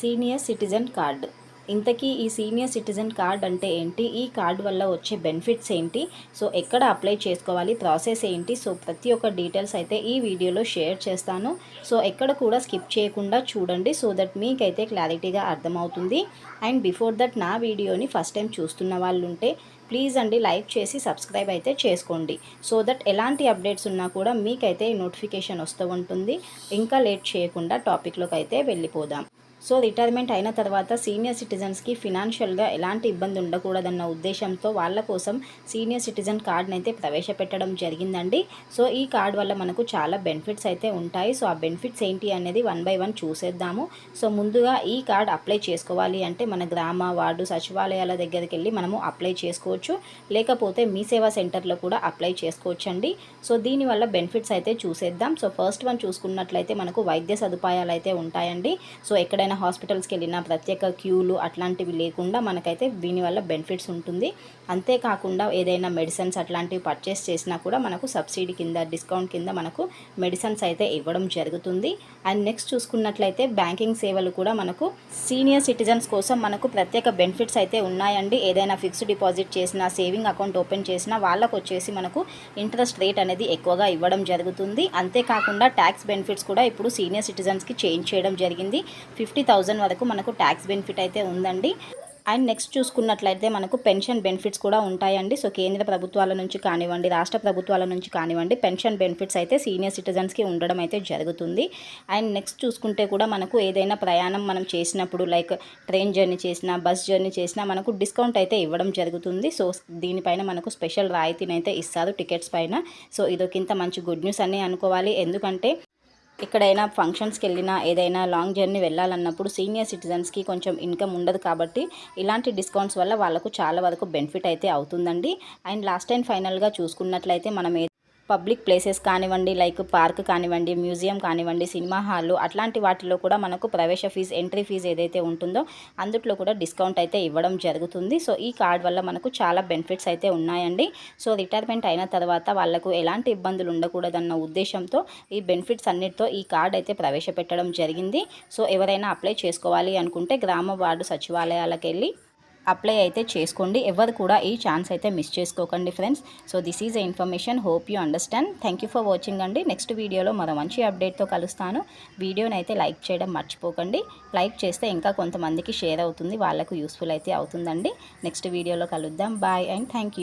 Senior citizen card. ఇంతకీ ఈ senior citizen card అంటే ఏంటి? ఈ కార్డ్ వల్ల వచ్చే బెనిఫిట్స్ ఏంటి? సో ఎక్కడ అప్లై చేసుకోవాలి? ప్రాసెస్ ఏంటి? సో ప్రతి ఒక్క డీటెయిల్స్ అయితే ఈ వీడియోలో షేర్ చేస్తాను. సో ఎక్కడ కూడా స్కిప్ చేయకుండా చూడండి. సో దట్ మీకైతే క్లారిటీగా అర్థమవుతుంది. అండ్ బిఫోర్ దట్ నా వీడియోని ఫస్ట్ టైం చూస్తున్న వాళ్ళు ఉంటే ప్లీజ్ అండి లైక్ చేసి సబ్స్క్రైబ్ అయితే చేసుకోండి. సో దట్ ఎలాంటి అప్డేట్స్ ఉన్నా కూడా మీకైతే నోటిఫికేషన్ వస్తూ ఉంటుంది. ఇంకా లేట్ చేయకుండా టాపిక్లోకి అయితే వెళ్ళిపోదాం. సో రిటైర్మెంట్ అయిన తర్వాత సీనియర్ సిటిజన్స్కి ఫినాన్షియల్గా ఎలాంటి ఇబ్బంది ఉండకూడదన్న ఉద్దేశంతో వాళ్ళ కోసం సీనియర్ సిటిజన్ కార్డ్ని అయితే ప్రవేశపెట్టడం జరిగిందండి. సో ఈ కార్డ్ వల్ల మనకు చాలా బెనిఫిట్స్ అయితే ఉంటాయి. సో ఆ బెనిఫిట్స్ ఏంటి అనేది వన్ బై వన్ చూసేద్దాము. సో ముందుగా ఈ కార్డ్ అప్లై చేసుకోవాలి అంటే మన గ్రామ వార్డు సచివాలయాల దగ్గరికి వెళ్ళి మనము అప్లై చేసుకోవచ్చు. లేకపోతే మీ సేవా సెంటర్లో కూడా అప్లై చేసుకోవచ్చు అండి సో దీనివల్ల బెనిఫిట్స్ అయితే చూసేద్దాం. సో ఫస్ట్ వన్ చూసుకున్నట్లయితే మనకు వైద్య సదుపాయాలు అయితే ఉంటాయండి. సో ఎక్కడైనా హాస్పిటల్స్కి వెళ్ళినా ప్రత్యేక క్యూలు అట్లాంటివి లేకుండా మనకైతే దీనివల్ల బెనిఫిట్స్ ఉంటుంది. అంతేకాకుండా ఏదైనా మెడిసిన్స్ అట్లాంటివి పర్చేస్ చేసినా కూడా మనకు సబ్సిడీ కింద డిస్కౌంట్ కింద మనకు మెడిసిన్స్ అయితే ఇవ్వడం జరుగుతుంది. అండ్ నెక్స్ట్ చూసుకున్నట్లయితే బ్యాంకింగ్ సేవలు కూడా మనకు సీనియర్ సిటిజన్స్ కోసం మనకు ప్రత్యేక బెనిఫిట్స్ అయితే ఉన్నాయండి. ఏదైనా ఫిక్స్డ్ డిపాజిట్ చేసినా సేవింగ్ అకౌంట్ ఓపెన్ చేసినా వాళ్ళకు వచ్చేసి మనకు ఇంట్రెస్ట్ రేట్ అనేది ఎక్కువగా ఇవ్వడం జరుగుతుంది. అంతేకాకుండా ట్యాక్స్ బెనిఫిట్స్ కూడా ఇప్పుడు సీనియర్ సిటిజన్స్కి చేంజ్ చేయడం జరిగింది. ఫిఫ్టీ థౌజండ్ వరకు మనకు ట్యాక్స్ బెనిఫిట్ అయితే ఉందండి. అండ్ నెక్స్ట్ చూసుకున్నట్లయితే మనకు పెన్షన్ బెనిఫిట్స్ కూడా ఉంటాయండి. సో కేంద్ర ప్రభుత్వాల నుంచి కానివ్వండి రాష్ట్ర ప్రభుత్వాల నుంచి కానివ్వండి పెన్షన్ బెనిఫిట్స్ అయితే సీనియర్ సిటిజన్స్కి ఉండడం అయితే జరుగుతుంది. అండ్ నెక్స్ట్ చూసుకుంటే కూడా మనకు ఏదైనా ప్రయాణం మనం చేసినప్పుడు లైక్ ట్రైన్ జర్నీ చేసినా బస్ జర్నీ చేసినా మనకు డిస్కౌంట్ అయితే ఇవ్వడం జరుగుతుంది. సో దీనిపైన మనకు స్పెషల్ రాయితీని అయితే ఇస్తారు టికెట్స్ పైన. సో ఇదొకింత మంచి గుడ్ న్యూస్ అని అనుకోవాలి. ఎందుకంటే ఎక్కడైనా ఫంక్షన్స్కి వెళ్ళినా ఏదైనా లాంగ్ జర్నీ వెళ్ళాలన్నప్పుడు సీనియర్ సిటిజన్స్కి కొంచెం ఇన్కమ్ ఉండదు కాబట్టి ఇలాంటి డిస్కౌంట్స్ వల్ల వాళ్ళకు చాలా వరకు బెనిఫిట్ అయితే అవుతుందండి. అండ్ లాస్ట్ అండ్ ఫైనల్గా చూసుకున్నట్లయితే మనం పబ్లిక్ ప్లేసెస్ కానివ్వండి లైక్ పార్క్ కానివ్వండి మ్యూజియం కానివ్వండి సినిమా హాలు అట్లాంటి వాటిలో కూడా మనకు ప్రవేశ ఫీజు ఎంట్రీ ఫీజు ఏదైతే ఉంటుందో అందుట్లో కూడా డిస్కౌంట్ అయితే ఇవ్వడం జరుగుతుంది. సో ఈ కార్డ్ వల్ల మనకు చాలా బెనిఫిట్స్ అయితే ఉన్నాయండి. సో రిటైర్మెంట్ అయిన తర్వాత వాళ్ళకు ఎలాంటి ఇబ్బందులు ఉండకూడదన్న ఉద్దేశంతో ఈ బెనిఫిట్స్ అన్నిటితో ఈ కార్డ్ అయితే ప్రవేశపెట్టడం జరిగింది. సో ఎవరైనా అప్లై చేసుకోవాలి అనుకుంటే గ్రామ వార్డు సచివాలయాలకు వెళ్ళి అప్లై అయితే చేసుకోండి. ఎవరు కూడా ఈ ఛాన్స్ అయితే మిస్ చేసుకోకండి friends. So this is a information hope you understand thank you for watching అండి. నెక్స్ట్ వీడియోలో మరో మంచి అప్డేట్తో కలుస్తాను. వీడియోని అయితే లైక్ చేయడం మర్చిపోకండి. లైక్ చేస్తే ఇంకా కొంతమందికి షేర్ అవుతుంది. వాళ్ళకు యూస్ఫుల్ అయితే అవుతుందండి. నెక్స్ట్ వీడియోలో కలుద్దాం. Bye and thank you